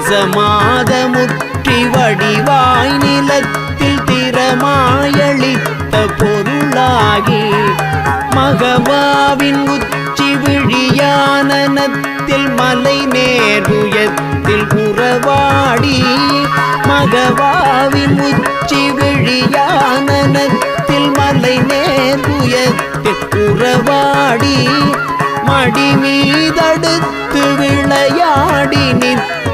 ரசமாத முற்றி வடிவாய் நிலத்தில் திறமாயளித்த பொருளாகி மகவாவின் உச்சி விழியானனத்தில் மலை நேருயத்தில் புறவாடி மகவாவின் உச்சி விழியானனத்தில் மலை நேருயத்தில் புறவாடி மடி மீதடுத்து விளையாடி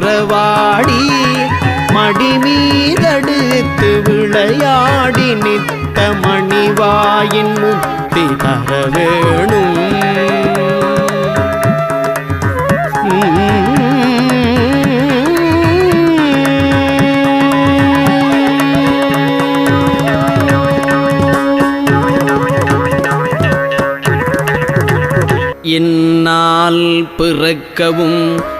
உறவாடி மடிமீதடுத்து விளையாடி நித்த மணிவாயின் முத்தி தர வேணும் என்னால் பிறக்கவும்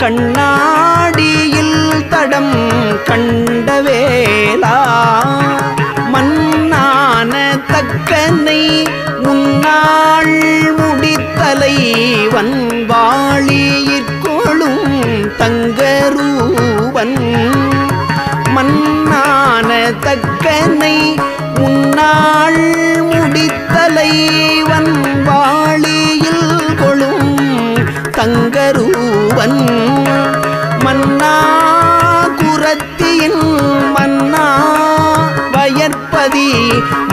கண்ணாடியில் தடம் கண்ட கண்டவேலா மன்னான தக்கனை முன்னாள் முடித்தலை வன்வாளியிற்கொளும் தங்கரூவன். மன்னான தக்கனை முன்னாள் முடித்தலை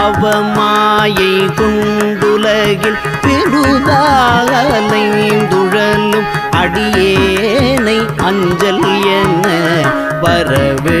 அவமாயை குண்டுலகில் பெருதாலைந்துழலும் அடியேனை அஞ்சல் என வரவே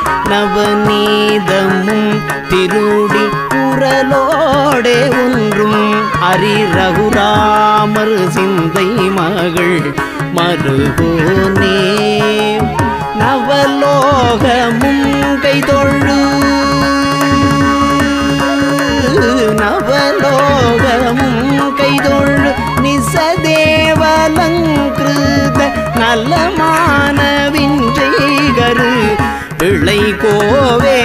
நவநீதமும் திருடி குரலோடே ஒன்றும் அரி ரகுராமர் சிந்தை மகள் மறுபோனே நவலோகமும் கைதொழு. நவலோகமும் கைதொழு. நிசதேவலங்கிருத நலமான செய்கரு இளை கோவே.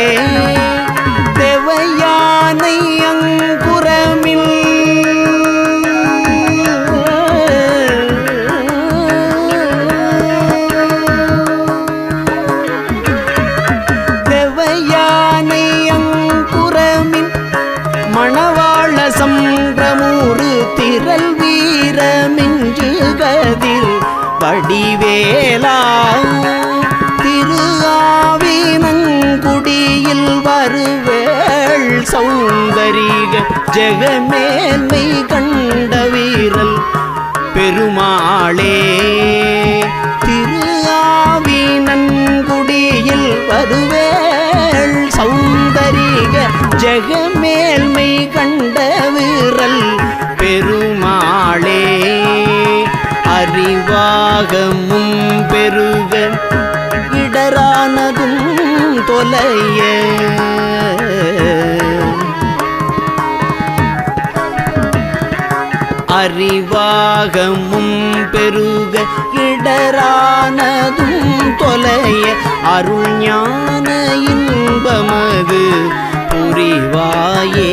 மேல்மை கண்ட வீரல் பெருமாளே. அறிவாகமும் பெருக இடரானதும் தொலைய. அறிவாகமும் பெருக இடரானதும் தொலைய. அருஞான இன்பமது புரிவாயே.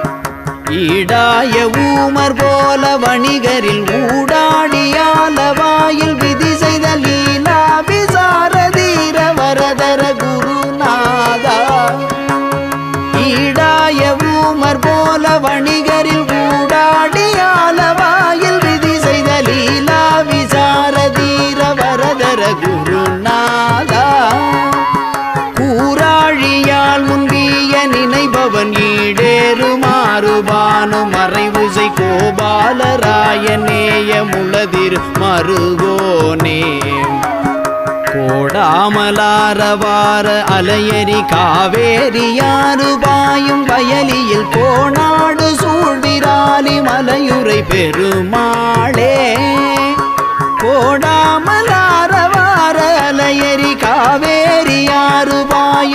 ஈடாய ஊமர் போல வணிகரில் ஊடாடியால வாயில் விதி செய்த லீலா விசாரதீர வரதர குருநாதா. ஈடாய ஊமர் போல வணிகரில் ஊடாடியால வாயில் விதி செய்த லீலா விசாரதீர வரதர குருநாதா. கூராழியால் முன்பிய நினைபவன் ஈடேற பானு மறைவுசை கோபாலராயநேய முளதிர் மருகோனே கோடாமலாரவார அலையரி காவேரியாறு பாயும் வயலியில் கோணாடு சூழ்விராலி மலையுரை பெருமாளே. கோடாமலாரவார அலையரி காவேரியாறு பாயும்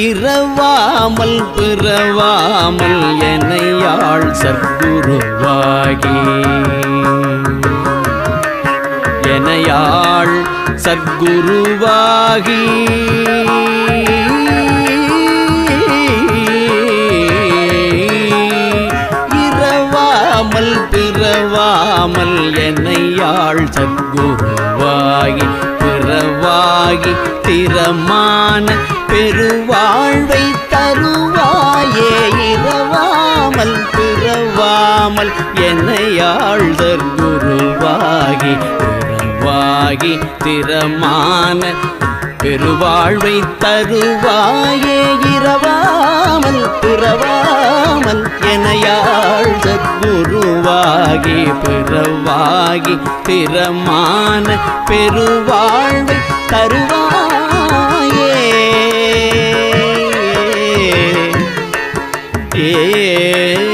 இரவாமல் பிறவாமல் என்னையாள் சத்குருவாகி. என்னையாள் சத்குருவாகி. இரவாமல் பிறவாமல் என்னையாள் சத்குருவாகி. பிறவாகி திறமான பெருவாழ்வை தருவாயே இரவாமல் பிறவாமல் என்னையாள் குருவாகி பிறவாகி திறமான பெருவாழ்வை தருவாயே இரவாமல் பிறவாமல் எனையாள் சத்குருவாகி பிறவாகி திறமான பெருவாழ்வை தருவாயே. ஏ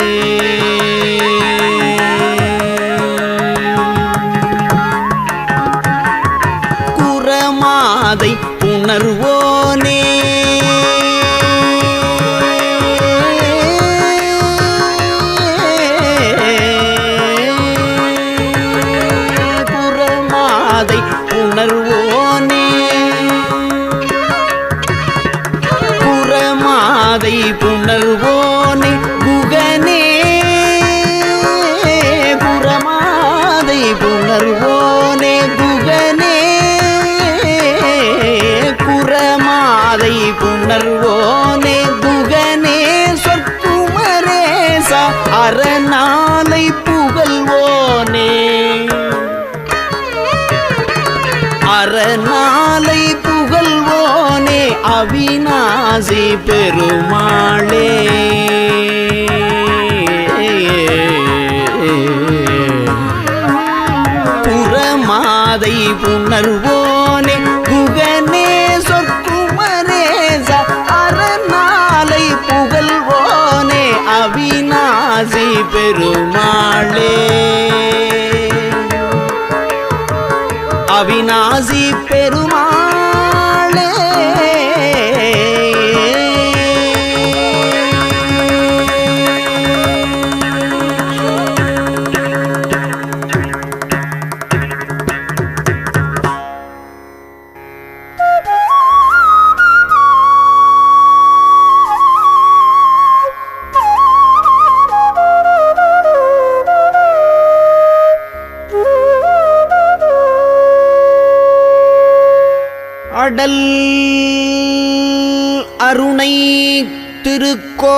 அவிநாசி பெருமாளே.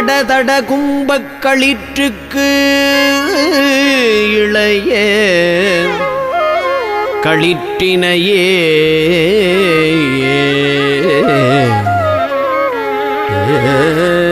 தடதட கும்பக்களிற்றுக்கு இளைய களிற்றினையே. ஏ.